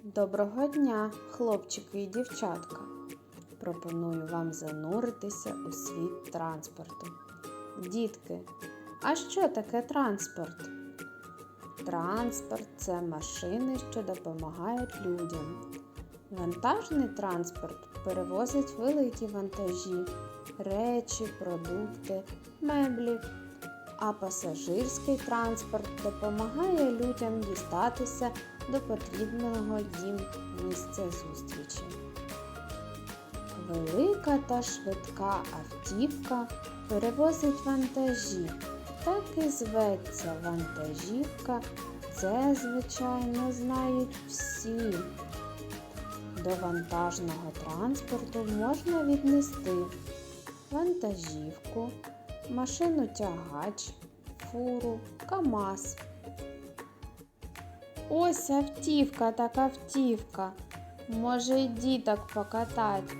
Доброго дня, хлопчики і дівчатка. Пропоную вам зануритися у світ транспорту. Дітки, а що таке транспорт? Транспорт це машини, що допомагають людям. Вантажний транспорт перевозить великі вантажі, речі, продукти, меблі. А пасажирський транспорт допомагає людям дістатися до потрібного їм місця зустрічі. Велика та швидка автівка перевозить вантажі. Так і зветься вантажівка. Це, звичайно, знають всі. До вантажного транспорту можна віднести вантажівку, машину тягач, фуру, КАМАЗ. Ось автівка так автівка. Може й діток покатать.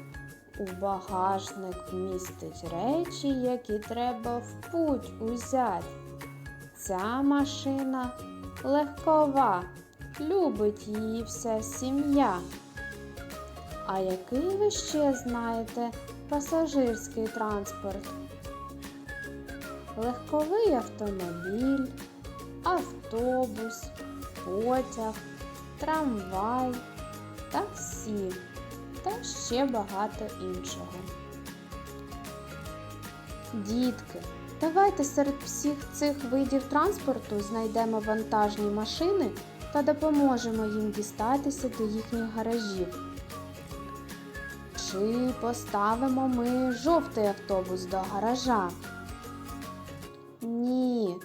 У багажник вмістить речі, які треба в путь узять. Ця машина легкова, любить її вся сім'я. А який ви ще знаєте пасажирський транспорт? Легковий автомобіль, автобус, потяг, трамвай, таксі та ще багато іншого. Дітки, давайте серед всіх цих видів транспорту знайдемо вантажні машини та допоможемо їм дістатися до їхніх гаражів. Чи поставимо ми жовтий автобус до гаража? Ні.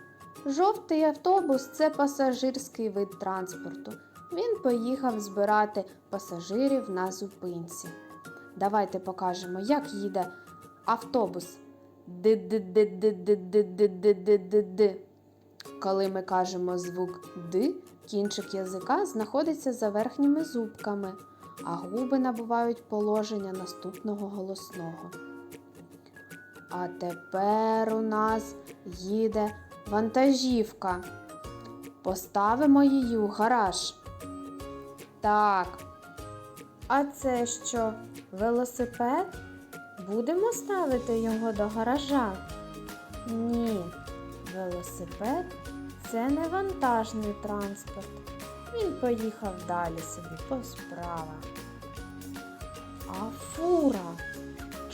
Жовтий автобус це пасажирський вид транспорту. Він поїхав збирати пасажирів на зупинці. Давайте покажемо, як їде автобус. Ди-ди-ди-ди-ди-ди-ди-ди-ди-ди. Коли ми кажемо звук Д, кінчик язика знаходиться за верхніми зубками, а губи набувають положення наступного голосного. А тепер у нас їде вантажівка. Поставимо її у гараж. Так. А це що, велосипед? Будемо ставити його до гаража? Ні, велосипед це не вантажний транспорт. Він поїхав далі собі по справах. А фура?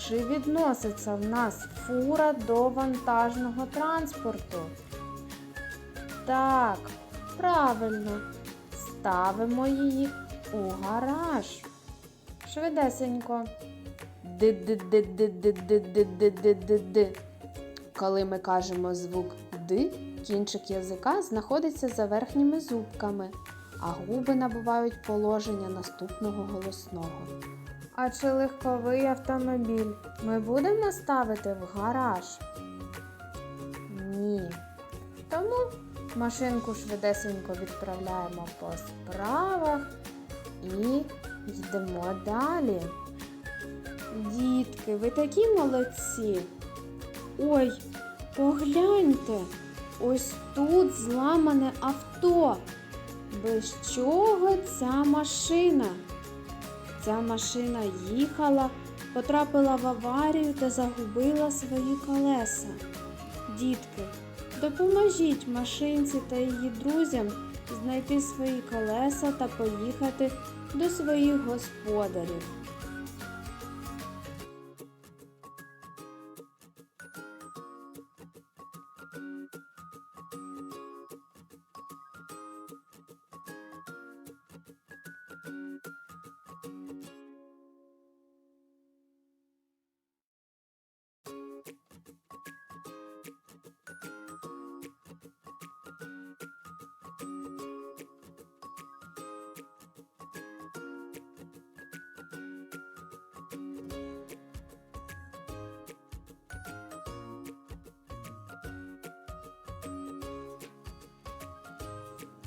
Чи відноситься в нас фура до вантажного транспорту? Так, правильно. Ставимо її у гараж. Швидесенько. Ди-ди-ди-ди-ди-ди-ди-ди-ди-ди. Коли ми кажемо звук Д, кінчик язика знаходиться за верхніми зубками, а губи набувають положення наступного голосного. А чи легковий автомобіль ми будемо ставити в гараж? Ні. Тому машинку швидесенько відправляємо по справах і йдемо далі. Дітки, ви такі молодці. Ой, погляньте, ось тут зламане авто. Без чого ця машина? Ця машина їхала, потрапила в аварію та загубила свої колеса. Дітки, допоможіть машинці та її друзям знайти свої колеса та поїхати до своїх господарів.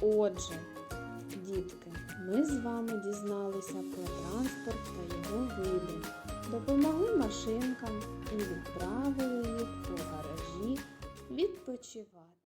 Отже, дітки, ми з вами дізналися про транспорт та його види, допомогли машинкам і відправили їх у гаражі відпочивати.